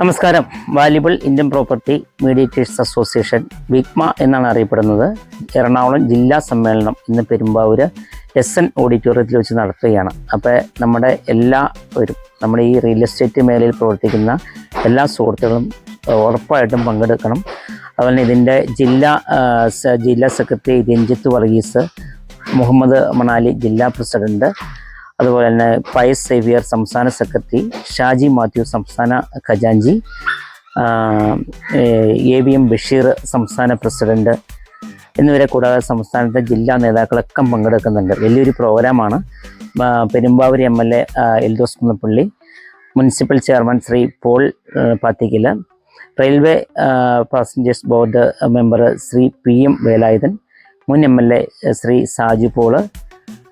നമസ്കാരം. Valuable Indian property mediators association വിഗ്മ എന്നാണ് അറിയപ്പെടുന്നത്. എറണാകുളം ജില്ലാ സമ്മേളനം ഇന്ന് പെരുമ്പാവൂർ എസ് എൻ ഓഡിറ്റോറിയത്തിൽ വെച്ച് നടത്തുകയാണ്. അപ്പോൾ നമ്മുടെ എല്ലാ ഒരു നമ്മുടെ ഈ റിയൽ എസ്റ്റേറ്റ് മേഖലയിൽ പ്രവർത്തിക്കുന്ന എല്ലാ സുഹൃത്തുക്കളും ഉറപ്പായിട്ടും പങ്കെടുക്കണം. അതുപോലെ ഇതിന്റെ ജില്ലാ ജില്ലാ സെക്രട്ടറി രഞ്ജിത്ത് വർഗീസ് മുഹമ്മദ് മണാലി ജില്ലാ പ്രസിഡന്റ് അതുപോലെ തന്നെ പയസ് സേവിയർ സംസ്ഥാന സെക്രട്ടറി ഷാജി മാത്യു സംസ്ഥാന ഖജാൻജി എ വി എം ബഷീർ സംസ്ഥാന പ്രസിഡന്റ് എന്നിവരെ കൂടാതെ സംസ്ഥാനത്തെ ജില്ലാ നേതാക്കളൊക്കെ പങ്കെടുക്കുന്നുണ്ട്. വലിയൊരു പ്രോഗ്രാമാണ്. Perumbavoor M L A Eldhose Kunnappilly municipal chairman Shri Paul Pathikkil railway passengers board member Shri P M Velayudhan മുൻ M L A Shri Saju Paul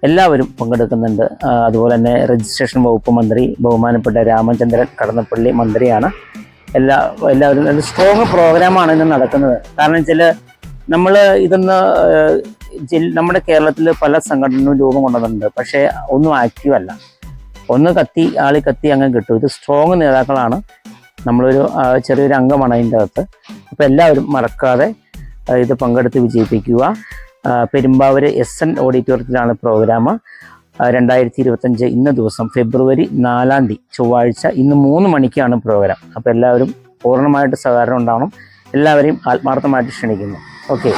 എല്ലാവരും പങ്കെടുക്കുന്നുണ്ട്. അതുപോലെ തന്നെ രജിസ്ട്രേഷൻ വകുപ്പ് മന്ത്രി ബഹുമാനപ്പെട്ട രാമചന്ദ്രൻ കടന്നപ്പള്ളി മന്ത്രിയാണ്. എല്ലാ എല്ലാവരും ഒരു സ്ട്രോങ് പ്രോഗ്രാമാണ് ഇന്ന് നടക്കുന്നത്. കാരണം വെച്ചാൽ നമ്മൾ ഇതൊന്ന് നമ്മുടെ കേരളത്തിൽ പല സംഘടനകളും രൂപം കൊണ്ടുവന്നിട്ടുണ്ട്. പക്ഷേ ഒന്നും ആക്റ്റീവ് അല്ല. ഒന്ന് കത്തി ആളി കത്തി അങ്ങ് കിട്ടും. ഇത് സ്ട്രോങ് നേതാക്കളാണ്. നമ്മളൊരു ചെറിയൊരു അംഗമാണ് അതിന്റെ അകത്ത്. അപ്പോൾ എല്ലാവരും മറക്കാതെ ഇത് പങ്കെടുത്ത് വിജയിപ്പിക്കുക. ആ, പെരുമ്പാവൂര് എസ് എൻ ഓഡിറ്റോറിയത്തിലാണ് പ്രോഗ്രാം രണ്ടായിരത്തി ഇരുപത്തഞ്ച് ഇന്ന ദിവസം ഫെബ്രുവരി നാലാം തീയതി ചൊവ്വാഴ്ച ഇന്ന് മൂന്ന് മണിക്കാണ് പ്രോഗ്രാം അപ്പോൾ എല്ലാവരും പൂർണമായിട്ട് സഹകരണം ഉണ്ടാവണം. എല്ലാവരെയും ആത്മാർത്ഥമായിട്ട് ക്ഷണിക്കുന്നു. ഓക്കെ